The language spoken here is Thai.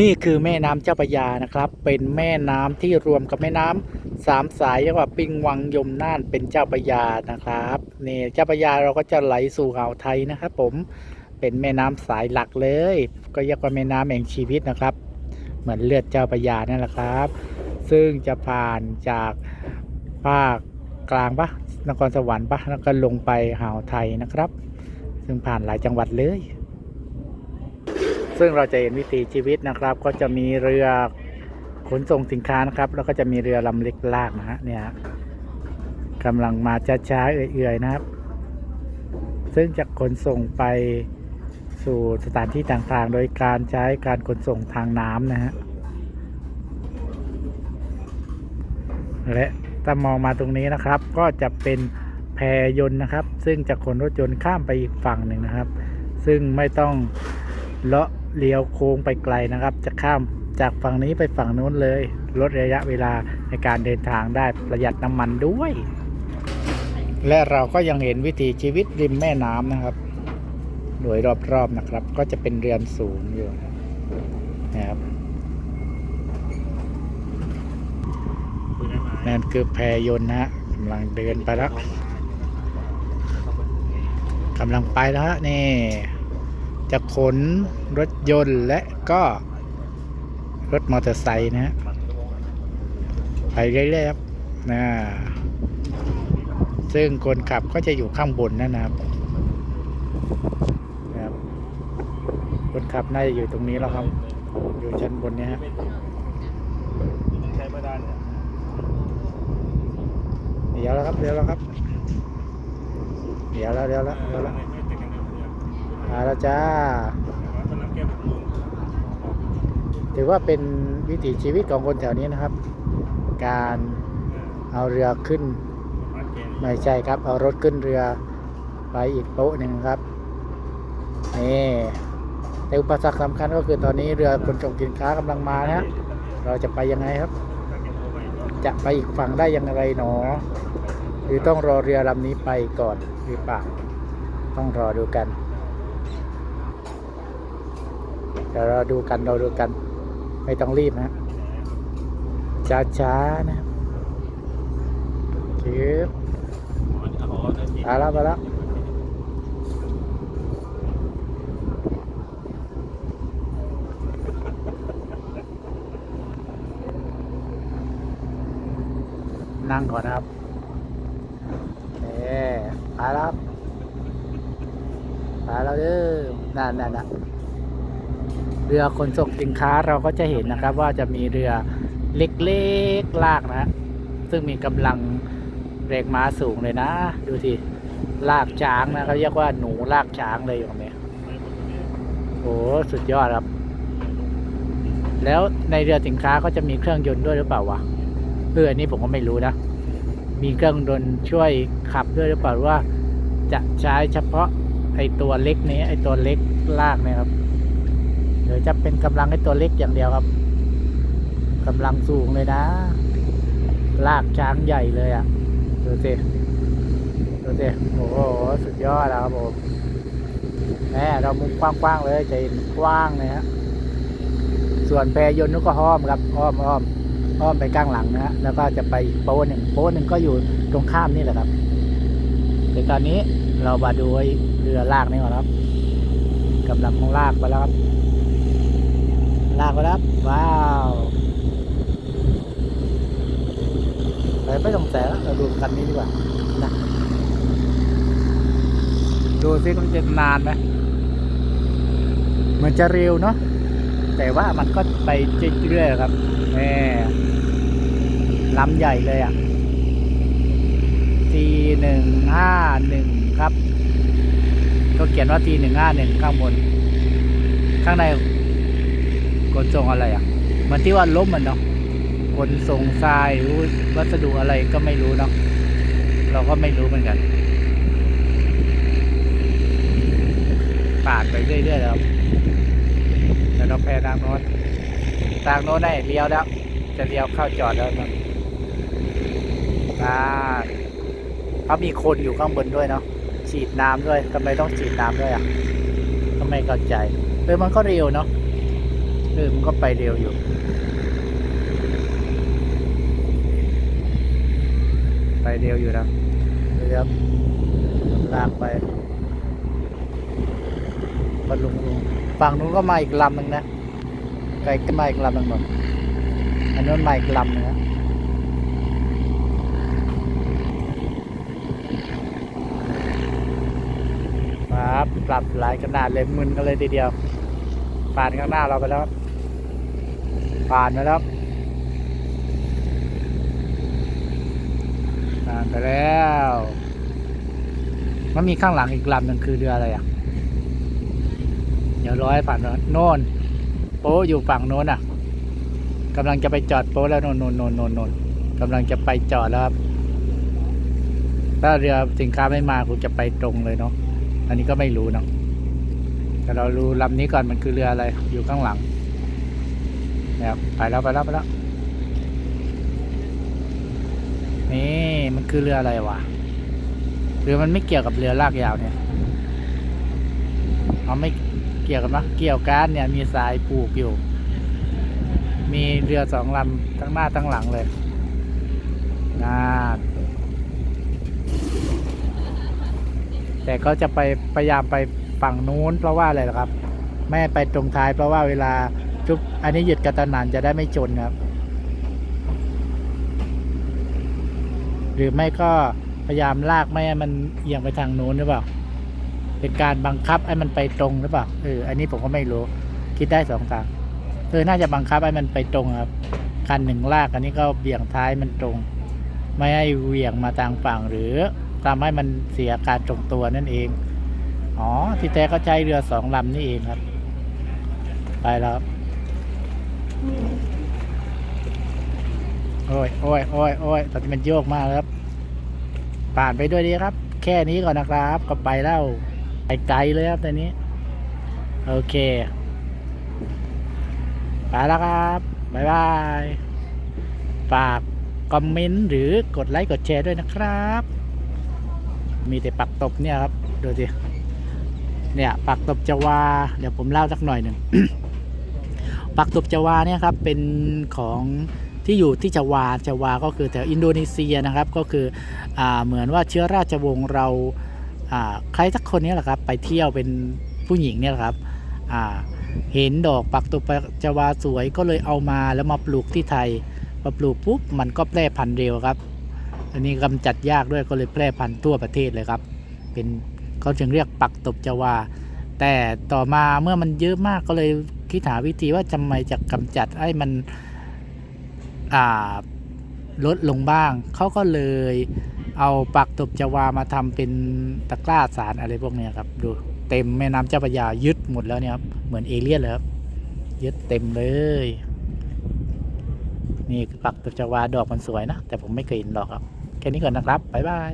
นี่คือแม่น้ำเจ้าพระยานะครับ เป็นแม่น้ำที่รวมกับแม่น้ำสามสายเรียกว่าปิงวังยมน่านเป็นเจ้าพระยานะครับนี่เจ้าพระยาเราก็จะไหลสู่อ่าวไทยนะครับผมเป็นแม่น้ำสายหลักเลย ก็เรียกว่าแม่น้ำแห่งชีวิตนะครับ เหมือนเลือดเจ้าพระยานั่นแหละครับ ซึ่งจะผ่านจากภาคกลางปะนครสวรรค์ปะแล้วก็ลงไปอ่าวไทยนะครับ ซึ่งผ่านหลายจังหวัดเลย ซึ่งเราจะเห็นวิถีชีวิตนะครับ ก็จะมีเรือขนส่งสินค้านะครับ แล้วก็จะมีเรือลำเล็กลากนะฮะเนี่ยกำลังมาช้าๆเอื่อยๆนะครับ ซึ่งจะขนส่งไปสู่สถานที่ต่างๆ โดยการใช้การขนส่งทางน้ำนะฮะและถ้ามองมาตรงนี้นะครับ ก็จะเป็นแพยนต์นะครับ ซึ่งจะขนรถยนต์ข้ามไปอีกฝั่งหนึ่งนะครับ ซึ่งไม่ต้องเลาะ เลี้ยวโค้งไปไกลนะครับ จะข้ามจากฝั่งนี้ไปฝั่งนู้นเลย ลดระยะเวลาในการเดินทางได้ประหยัดน้ำมันด้วย และเราก็ยังเห็นวิถีชีวิตริมแม่น้ำนะครับโดยรอบๆนะครับ ก็จะเป็นเรือนสูงอยู่นะครับนั่นคือแพยนต์นะฮะกำลังเดินไปแล้วกำลังไปแล้วฮะนี่ จะขนรถยนต์และก็รถมอเตอร์ไซค์นะฮะไปเรื่อยๆครับนะซึ่งคนขับก็จะอยู่ข้างบนนั่นนะครับนะครับคนขับน่าจะอยู่ตรงนี้แล้วครับ อยู่ชั้นบนเนี้ฮะใช้ไม่ได้เนี่ยเดี๋ยวแล้วครับเดี๋ยวแล้วครับเดี๋ยวแล้วเดี๋ยวแล้วเดี๋ยวแล้ว ไม่ติดกันเนี่ย มาแล้วจ้าตอนนั้นแกบุกลุงถือว่าเป็นวิถีชีวิตของคนแถวนี้นะครับ การเอาเรือขึ้น ไม่ใช่ครับ เอารถขึ้นเรือ ไปอีกโป๊ะหนึ่งครับ นี่แต่อุปสรรคสำคัญก็คือตอนนี้เรือขนส่งสินค้ากำลังมานะฮะเราจะไปยังไงครับ จะไปอีกฝั่งได้ยังไงหนอ หรือต้องรอเรือลำนี้ไปก่อนหรือเปล่าต้องรอดูกัน เดี๋ยวเราดูกันเราดูกัน ไม่ต้องรีบนะช้าๆนะครับชืบมาแล้วมาแล้วนั่งก่อนนะครับนี่มาแล้วครับมาแล้วเด้อนั่นนั่นนะเรือขนส่งสินค้าเราก็จะเห็นนะครับว่าจะมีเรือเล็กๆลากนะ ซึ่งมีกำลังแรงม้าสูงเลยนะ ดูทีลากช้างนะเขาเรียกว่าหนูลากช้างเลยอยู่ตรงนี้โอ้สุดยอดครับ แล้วในเรือสินค้าก็จะมีเครื่องยนต์ด้วยหรือเปล่าวะเอออันนี้ผมก็ไม่รู้นะ มีเครื่องยนต์ช่วยขับด้วยหรือเปล่าว่า จะใช้เฉพาะไอตัวเล็กนี้ไอตัวเล็กลากเนี่ยครับ หรือจะเป็นกำลังไอตัวเล็กอย่างเดียวครับกำลังสูงเลยนะ ลากช้างใหญ่เลยอะ่ะดูสิดูสิโอ้โหสุดยอดแล้วครับผมแหมเรามุมกว้างๆเลยจะเห็นกว้างเลยฮะส่วนแพยนต์นุก็อ้อมครับอ้อมอ้อมอ้อมไปข้างหลังนะฮะแล้วก็จะไปโป๊ะหนึ่งโป๊ะหนึ่งก็อยู่ตรงข้ามนี่แหละครับเดี๋ยวตอนนี้เรามาดูเรือลากนี่ก่อนครับกำลังลากไปแล้วครับ ลากไปแล้วครับ ว้าวไปไม่ต้องแสแล้วเราดูคันนี้ดีกว่านะดูซิมันจะนานไหมเหมือนจะเร็วเนาะแต่ว่ามันก็ไปเรื่อยๆครับแหมลำใหญ่เลยอะทีหนึ่งห้าหนึ่งครับ ก็เขียนว่าทีหนึ่งห้าหนึ่งข้างบน ข้างใน ขนส่งอะไรอะ มันที่ว่าล้มมันเนาะขนส่งทรายหรือวัสดุอะไรก็ไม่รู้เนาะเราก็ไม่รู้เหมือนกัน ปาดไปเรื่อยๆแล้วแต่เราแพ้ทางโน้นทางโน้นได้เลี้ยวแล้ว จะเลี้ยวเข้าจอดแล้วนะอ่าเขามีคนอยู่ข้างบนด้วยเนาะฉีดน้ำด้วยทำไมต้องฉีดน้ำด้วยอะก็ไม่เข้าใจเออมันก็เร็วเนาะ เออมันก็ไปเร็วอยู่ไปเร็วอยู่นะเดี๋ยวลากไปพอลุงลุงฝั่งนู้นก็มาอีกลำหนึ่งนะ ไกลก็มาอีกลำหนึ่งหมดอันนู้นมาอีกลำหนึงนะครับปรับหลายขนาดเลยมึนกันเลยทีเดียวผ่านข้างหน้าเราไปแล้วครับ ผ่านไปแล้วผ่านไปแล้วมันมีข้างหลังอีกลำหนึ่งคือเรืออะไรอะเดี๋ยวร้อยผ่านโน่นโป๊ะอยู่ฝั่งโน้นอะกำลังจะไปจอดโป๊ะแล้วโน่นโน่นโน่นโน่นโน่นกำลังจะไปจอดแล้วครับถ้าเรือสินค้าไม่มาคงจะไปตรงเลยเนาะอันนี้ก็ไม่รู้เนาะแต่เรารู้ลำนี้ก่อนมันคือเรืออะไรอยู่ข้างหลัง นะครับไปแล้วไปแล้วไปแล้วนี่มันคือเรืออะไรวะหรือมันไม่เกี่ยวกับเรือลากยาวเนี่ยเอาไม่เกี่ยวกันปะเกี่ยวกันเนี่ยมีสายผูกอยู่ มีเรือสองลำทั้งหน้าทั้งหลังเลยน่าแต่ก็จะไปพยายามไปฝั่งนู้นเพราะว่าอะไรล่ะครับ ไม่ไปตรงท้ายเพราะว่าเวลา จุบอันนี้หยุดกระตันหันจะได้ไม่ชนครับ หรือไม่ก็พยายามลากไม่ให้มันเอียงไปทางโน้นหรือเปล่า เป็นการบังคับให้มันไปตรงหรือเปล่าเอออันนี้ผมก็ไม่รู้ คิดได้สองทางเออน่าจะบังคับให้มันไปตรงครับคันหนึ่งลากอันนี้ก็เบี่ยงท้ายมันตรง ไม่ให้เหวี่ยงมาทางฝั่งหรือทำให้มันเสียการตรงตัวนั่นเอง อ๋อ ที่แท้ก็ใช้เรือสองลำนี่เองครับ ไปแล้ว โอ้ยโอ้ยโอ้ยโอ้ยตอนนี้มันโยกมากครับ ผ่านไปด้วยดีครับ แค่นี้ก่อนนะครับ ก็ไปแล้วไปไกลเลยครับตอนนี้ โอเค ไปแล้วครับบ๊ายบายฝากคอมเมนต์หรือกดไลค์กดแชร์ด้วยนะครับ มีแต่ปักตบเนี่ยครับ ดูสิเนี่ยปักตบจาวาเดี๋ยวผมเล่าสักหน่อยหนึ่ง ปักตบจาวาเนี่ยครับเป็นของที่อยู่ที่จาวาจาวาก็คือแถวอินโดนีเซียนะครับก็คืออเหมือนว่าเชื้อราชวงศ์เราใครสักคนเนี้แหละครับไปเที่ยวเป็นผู้หญิงเนี่ยแหละครับเห็นดอกปักตบจาวาสวยก็เลยเอามาแล้วมาปลูกที่ไทยมาปลูกปุ๊บมันก็แพร่พันธุ์เร็วครับ อันนี้กำจัดยากด้วยก็เลยแพร่พันธุ์ทั่วประเทศเลยครับ เป็นเขาจึงเรียกปักตบจาวา แต่ต่อมาเมื่อมันเยอะมากก็เลย คิดหาวิธีว่าทำไมจะกำจัดให้มันลดลงบ้าง เขาก็เลยเอาปักตบจวามาทำเป็นตะกร้าสารอะไรพวกนี้ครับ ดูเต็มแม่น้ำเจ้าพระยายึดหมดแล้วเนี่ยครับเหมือนเอเลี่ยนเลยครับยึดเต็มเลย นี่ปักตบจวาดอกมันสวยนะ แต่ผมไม่เคยเห็นดอกครับ แค่นี้ก่อนนะครับ บ๊ายบาย